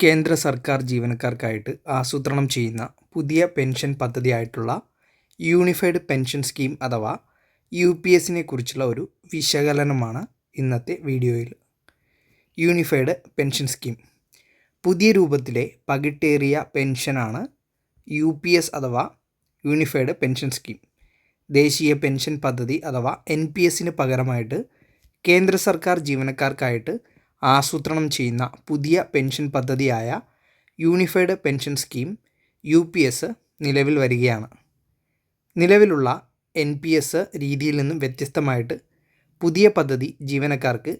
കേന്ദ്ര സർക്കാർ ജീവനക്കാർക്കായിട്ട് ആസൂത്രണം ചെയ്യുന്ന പുതിയ പെൻഷൻ പദ്ധതിയായിട്ടുള്ള യൂണിഫൈഡ് പെൻഷൻ സ്കീം അഥവാ യു പി എസിനെ കുറിച്ചുള്ള ഒരു വിശകലനമാണ് ഇന്നത്തെ വീഡിയോയിൽ. Unified pension scheme. പുതിയ രൂപത്തിലെ പകിട്ടേറിയ പെൻഷനാണ് യു പി എസ് അഥവാ യൂണിഫൈഡ് പെൻഷൻ സ്കീം. ദേശീയ പെൻഷൻ പദ്ധതി അഥവാ എൻ പി എസിന് പകരമായിട്ട് കേന്ദ്ര സർക്കാർ ജീവനക്കാർക്കായിട്ട് ആസൂത്രണം ചെയ്യുന്ന പുതിയ പെൻഷൻ പദ്ധതിയായ unified pension scheme U P S നിലവിൽ വരികയാണ്. നിലവിലുള്ള എൻ പി എസ് രീതിയിൽ നിന്നും വ്യത്യസ്തമായിട്ട് പുതിയ പദ്ധതി ജീവനക്കാർക്ക്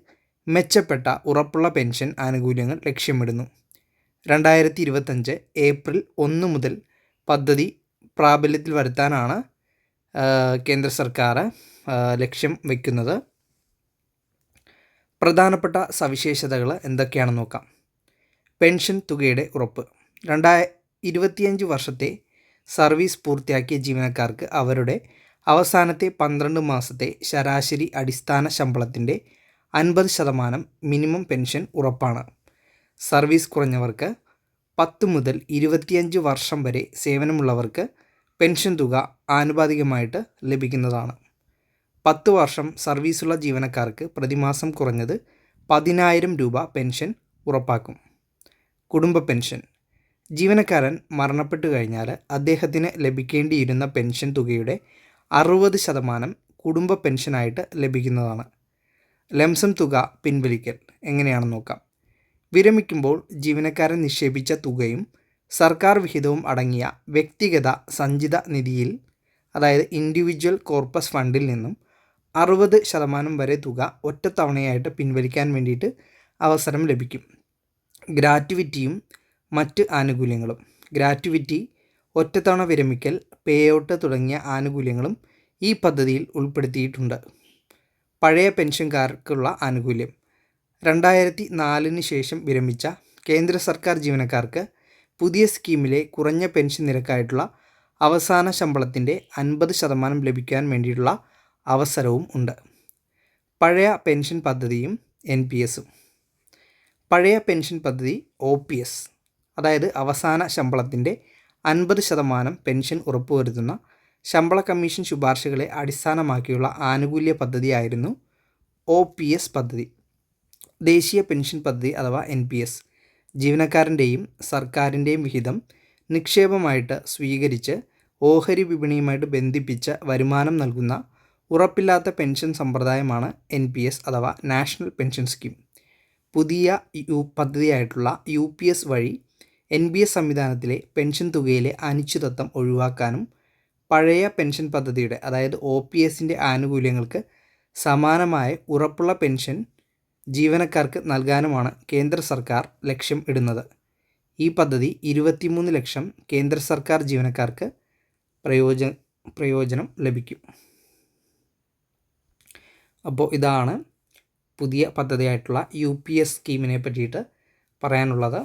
മെച്ചപ്പെട്ട ഉറപ്പുള്ള പെൻഷൻ ആനുകൂല്യങ്ങൾ ലക്ഷ്യമിടുന്നു. രണ്ടായിരത്തി ഇരുപത്തഞ്ച് ഏപ്രിൽ ഒന്ന് മുതൽ പദ്ധതി പ്രാബല്യത്തിൽ വരുത്താനാണ് കേന്ദ്ര സർക്കാർ ലക്ഷ്യം വയ്ക്കുന്നത് പ്രധാനപ്പെട്ട സവിശേഷതകൾ എന്തൊക്കെയാണെന്ന് നോക്കാം. പെൻഷൻ തുകയുടെ ഉറപ്പ്. രണ്ടായ ഇരുപത്തിയഞ്ച് വർഷത്തെ സർവീസ് പൂർത്തിയാക്കിയ ജീവനക്കാർക്ക് അവരുടെ അവസാനത്തെ പന്ത്രണ്ട് മാസത്തെ ശരാശരി അടിസ്ഥാന ശമ്പളത്തിന്റെ അൻപത് ശതമാനം മിനിമം പെൻഷൻ ഉറപ്പാണ്. സർവീസ് കുറഞ്ഞവർക്ക് പത്ത് മുതൽ ഇരുപത്തിയഞ്ച് വർഷം വരെ സേവനമുള്ളവർക്ക് പെൻഷൻ തുക ആനുപാതികമായിട്ട് ലഭിക്കുന്നതാണ്. പത്ത് വർഷം സർവീസുള്ള ജീവനക്കാർക്ക് പ്രതിമാസം കുറഞ്ഞത് പതിനായിരം രൂപ പെൻഷൻ ഉറപ്പാക്കും. കുടുംബ പെൻഷൻ. ജീവനക്കാരൻ മരണപ്പെട്ടു കഴിഞ്ഞാൽ അദ്ദേഹത്തിന് ലഭിക്കേണ്ടിയിരുന്ന പെൻഷൻ തുകയുടെ അറുപത് ശതമാനം കുടുംബ പെൻഷനായിട്ട് ലഭിക്കുന്നതാണ്. ലംസം തുക പിൻവലിക്കൽ. എങ്ങനെയാണെന്ന് നോക്കാം. വിരമിക്കുമ്പോൾ ജീവനക്കാരൻ നിക്ഷേപിച്ച തുകയും സർക്കാർ വിഹിതവും അടങ്ങിയ വ്യക്തിഗത സഞ്ചിത നിധിയിൽ അതായത് ഇൻഡിവിജ്വൽ കോർപ്പസ് ഫണ്ടിൽ നിന്നും അറുപത് ശതമാനം വരെ തുക ഒറ്റത്തവണയായിട്ട് പിൻവലിക്കാൻ വേണ്ടിയിട്ട് അവസരം ലഭിക്കും. ഗ്രാറ്റുവിറ്റിയും മറ്റ് ആനുകൂല്യങ്ങളും. ഗ്രാറ്റുവിറ്റി ഒറ്റത്തവണ വിരമിക്കൽ പേ ഔട്ട് തുടങ്ങിയ ആനുകൂല്യങ്ങളും ഈ പദ്ധതിയിൽ ഉൾപ്പെടുത്തിയിട്ടുണ്ട്. പഴയ പെൻഷൻകാർക്കുള്ള ആനുകൂല്യം. രണ്ടായിരത്തി നാലിന് ശേഷം വിരമിച്ച കേന്ദ്ര സർക്കാർ ജീവനക്കാർക്ക് പുതിയ സ്കീമിലെ കുറഞ്ഞ പെൻഷൻ നിരക്കായിട്ടുള്ള അവസാന ശമ്പളത്തിന്റെ അൻപത് ശതമാനം ലഭിക്കാൻ വേണ്ടിയിട്ടുള്ള അവസരവും ഉണ്ട്. പഴയ പെൻഷൻ പദ്ധതിയും എൻ പി എസും. പഴയ പെൻഷൻ പദ്ധതി ഒ പി എസ് അതായത് അവസാന ശമ്പളത്തിന്റെ അൻപത് ശതമാനം പെൻഷൻ ഉറപ്പുവരുത്തുന്ന ശമ്പള കമ്മീഷൻ ശുപാർശകളെ അടിസ്ഥാനമാക്കിയുള്ള ആനുകൂല്യ പദ്ധതിയായിരുന്നു ഒ പി എസ് പദ്ധതി. ദേശീയ പെൻഷൻ പദ്ധതി അഥവാ എൻ പി എസ് ജീവനക്കാരന്റെയും സർക്കാരിന്റെയും വിഹിതം നിക്ഷേപമായിട്ട് സ്വീകരിച്ച് ഓഹരി വിപണിയുമായിട്ട് ബന്ധിപ്പിച്ച വരുമാനം നൽകുന്ന ഉറപ്പില്ലാത്ത പെൻഷൻ സമ്പ്രദായമാണ് എൻ പി എസ് അഥവാ നാഷണൽ പെൻഷൻ സ്കീം. പുതിയ യു പദ്ധതിയായിട്ടുള്ള യു പി എസ് വഴി എൻ ബി എസ് സംവിധാനത്തിലെ പെൻഷൻ തുകയിലെ അനിശ്ചിതത്വം ഒഴിവാക്കാനും പഴയ പെൻഷൻ പദ്ധതിയുടെ അതായത് ഒ പി എസിന്റെ ആനുകൂല്യങ്ങൾക്ക് സമാനമായ ഉറപ്പുള്ള പെൻഷൻ ജീവനക്കാർക്ക് നൽകാനുമാണ് കേന്ദ്ര സർക്കാർ ലക്ഷ്യം ഇടുന്നത്. ഈ പദ്ധതി ഇരുപത്തിമൂന്ന് ലക്ഷം കേന്ദ്ര സർക്കാർ ജീവനക്കാർക്ക് പ്രയോജന പ്രയോജനം ലഭിക്കും. അപ്പോൾ ഇതാണ് പുതിയ പദ്ധതിയായിട്ടുള്ള യു പി എസ് സ്കീമിനെ പറ്റിയിട്ട് പറയാനുള്ളത്.